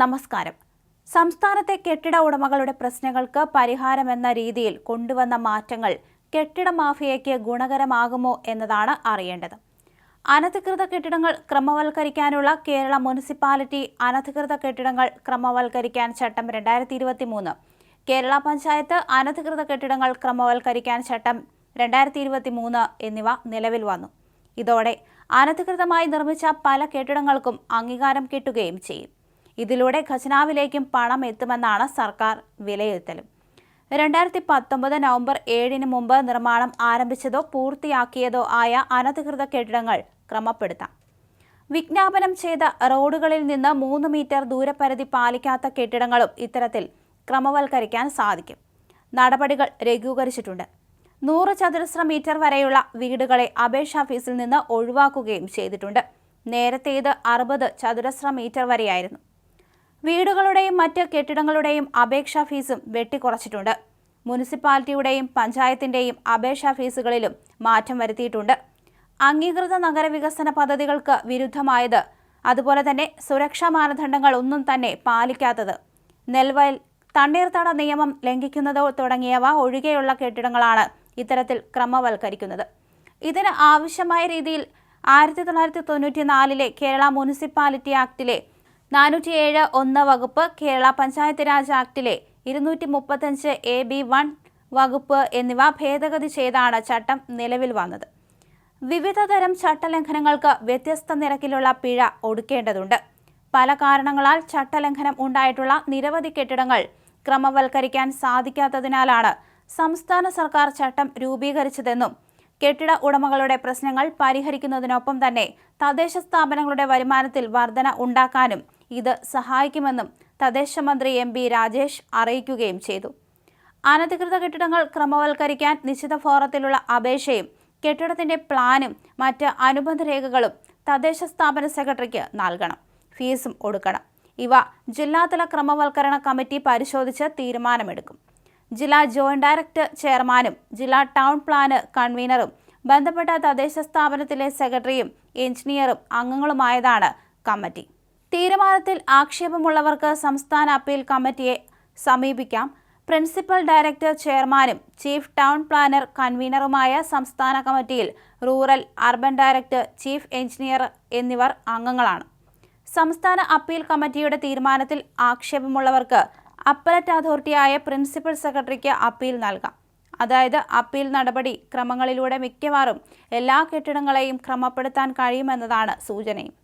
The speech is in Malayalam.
നമസ്കാരം. സംസ്ഥാനത്തെ കെട്ടിട ഉടമകളുടെ പ്രശ്നങ്ങൾക്ക് പരിഹാരമെന്ന രീതിയിൽ കൊണ്ടുവന്ന മാറ്റങ്ങൾ കെട്ടിട മാഫിയയ്ക്ക് ഗുണകരമാകുമോ എന്നതാണ് അറിയേണ്ടത്. അനധികൃത കെട്ടിടങ്ങൾ ക്രമവൽക്കരിക്കാനുള്ള കേരള മുനിസിപ്പാലിറ്റി അനധികൃത കെട്ടിടങ്ങൾ ക്രമവൽക്കരിക്കാൻ ചട്ടം രണ്ടായിരത്തി ഇരുപത്തി മൂന്ന് കേരള പഞ്ചായത്ത് അനധികൃത കെട്ടിടങ്ങൾ ക്രമവൽക്കരിക്കാൻ ചട്ടം രണ്ടായിരത്തി ഇരുപത്തി മൂന്ന് എന്നിവ നിലവിൽ വന്നു. ഇതോടെ അനധികൃതമായി നിർമ്മിച്ച പല കെട്ടിടങ്ങൾക്കും അംഗീകാരം കിട്ടുകയും ചെയ്യും. ഇതിലൂടെ ഖജനാവിലേക്കും പണം എത്തുമെന്നാണ് സർക്കാർ വിലയിരുത്തലും. രണ്ടായിരത്തി പത്തൊമ്പത് നവംബർ ഏഴിന് മുമ്പ് നിർമ്മാണം ആരംഭിച്ചതോ പൂർത്തിയാക്കിയതോ ആയ അനധികൃത കെട്ടിടങ്ങൾ ക്രമപ്പെടുത്താം. വിജ്ഞാപനം ചെയ്ത റോഡുകളിൽ നിന്ന് മൂന്ന് മീറ്റർ ദൂരപരിധി പാലിക്കാത്ത കെട്ടിടങ്ങളും ഇത്തരത്തിൽ ക്രമവൽക്കരിക്കാൻ സാധിക്കും. നടപടികൾ ലഘൂകരിച്ചിട്ടുണ്ട് നൂറ് ചതുരശ്ര മീറ്റർ വരെയുള്ള വീടുകളെ അപേക്ഷാ ഫീസിൽ നിന്ന് ഒഴിവാക്കുകയും ചെയ്തിട്ടുണ്ട്. നേരത്തെ ഇത് അറുപത് ചതുരശ്ര മീറ്റർ വരെയായിരുന്നു. വീടുകളുടെയും മറ്റ് കെട്ടിടങ്ങളുടെയും അപേക്ഷാ ഫീസും വെട്ടിക്കുറച്ചിട്ടുണ്ട്. മുനിസിപ്പാലിറ്റിയുടെയും പഞ്ചായത്തിന്റെയും അപേക്ഷാ ഫീസുകളിലും മാറ്റം വരുത്തിയിട്ടുണ്ട്. അംഗീകൃത നഗരവികസന പദ്ധതികൾക്ക് വിരുദ്ധമായത് അതുപോലെ തന്നെ സുരക്ഷാ മാനദണ്ഡങ്ങൾ ഒന്നും തന്നെ പാലിക്കാത്തത്. നെൽവയൽ തണ്ണീർത്തട നിയമം ലംഘിക്കുന്നതോ തുടങ്ങിയവ ഒഴികെയുള്ള കെട്ടിടങ്ങളാണ് ഇത്തരത്തിൽ ക്രമവൽക്കരിക്കുന്നത്. ഇതിന് ആവശ്യമായ രീതിയിൽ ആയിരത്തി തൊള്ളായിരത്തി തൊണ്ണൂറ്റി നാലിലെ കേരള മുനിസിപ്പാലിറ്റി ആക്ടിലെ നാനൂറ്റിയേഴ് ഒന്ന് വകുപ്പ് കേരള പഞ്ചായത്ത് രാജ് ആക്ടിലെ ഇരുന്നൂറ്റി മുപ്പത്തഞ്ച് എ ബി വൺ വകുപ്പ് എന്നിവ ഭേദഗതി ചെയ്താണ് ചട്ടം നിലവിൽ വന്നത്. വിവിധ തരം ചട്ടലംഘനങ്ങൾക്ക് വ്യത്യസ്ത നിരക്കിലുള്ള പിഴ ഒടുക്കേണ്ടതുണ്ട്. പല കാരണങ്ങളാൽ ചട്ടലംഘനം ഉണ്ടായിട്ടുള്ള നിരവധി കെട്ടിടങ്ങൾ ക്രമവൽക്കരിക്കാൻ സാധിക്കാത്തതിനാലാണ് സംസ്ഥാന സർക്കാർ ചട്ടം രൂപീകരിച്ചതെന്നും കെട്ടിട ഉടമകളുടെ പ്രശ്നങ്ങൾ പരിഹരിക്കുന്നതിനൊപ്പം തന്നെ തദ്ദേശ സ്ഥാപനങ്ങളുടെ വരുമാനത്തിൽ വർധന ഉണ്ടാക്കാനും ഇത് സഹായിക്കുമെന്നും തദ്ദേശ മന്ത്രി എം ബി രാജേഷ് അറിയിക്കുകയും ചെയ്തു. അനധികൃത കെട്ടിടങ്ങൾ ക്രമവൽക്കരിക്കാൻ നിശ്ചിത ഫോറത്തിലുള്ള അപേക്ഷയും കെട്ടിടത്തിന്റെ പ്ലാനും മറ്റ് അനുബന്ധ രേഖകളും തദ്ദേശ സ്ഥാപന സെക്രട്ടറിക്ക് നൽകണം. ഫീസും ഒടുക്കണം. ഇവ ജില്ലാതല ക്രമവൽക്കരണ കമ്മിറ്റി പരിശോധിച്ച് തീരുമാനമെടുക്കും. ജില്ലാ ജോയിന്റ് ഡയറക്ടർ ചെയർമാനും ജില്ലാ ടൗൺ പ്ലാന് കൺവീനറും ബന്ധപ്പെട്ട തദ്ദേശ സ്ഥാപനത്തിലെ സെക്രട്ടറിയും എഞ്ചിനീയറും അംഗങ്ങളുമായതാണ് കമ്മിറ്റി. തീരുമാനത്തിൽ ആക്ഷേപമുള്ളവർക്ക് സംസ്ഥാന അപ്പീൽ കമ്മിറ്റിയെ സമീപിക്കാം. പ്രിൻസിപ്പൽ ഡയറക്ടർ ചെയർമാനും ചീഫ് ടൗൺ പ്ലാനർ കൺവീനറുമായ സംസ്ഥാന കമ്മിറ്റിയിൽ rural urban director chief engineer എന്നിവർ അംഗങ്ങളാണ്. സംസ്ഥാന അപ്പീൽ കമ്മിറ്റിയുടെ തീരുമാനത്തിൽ ആക്ഷേപമുള്ളവർക്ക് അപ്പലറ്റ് അതോറിറ്റിയായ പ്രിൻസിപ്പൽ സെക്രട്ടറിക്ക് അപ്പീൽ നൽകാം. അതായത് അപ്പീൽ നടപടി ക്രമങ്ങളിലൂടെ മിക്കവാറും എല്ലാ കെട്ടിടങ്ങളെയും ക്രമപ്പെടുത്താൻ കഴിയുമെന്നതാണ് സൂചനയും.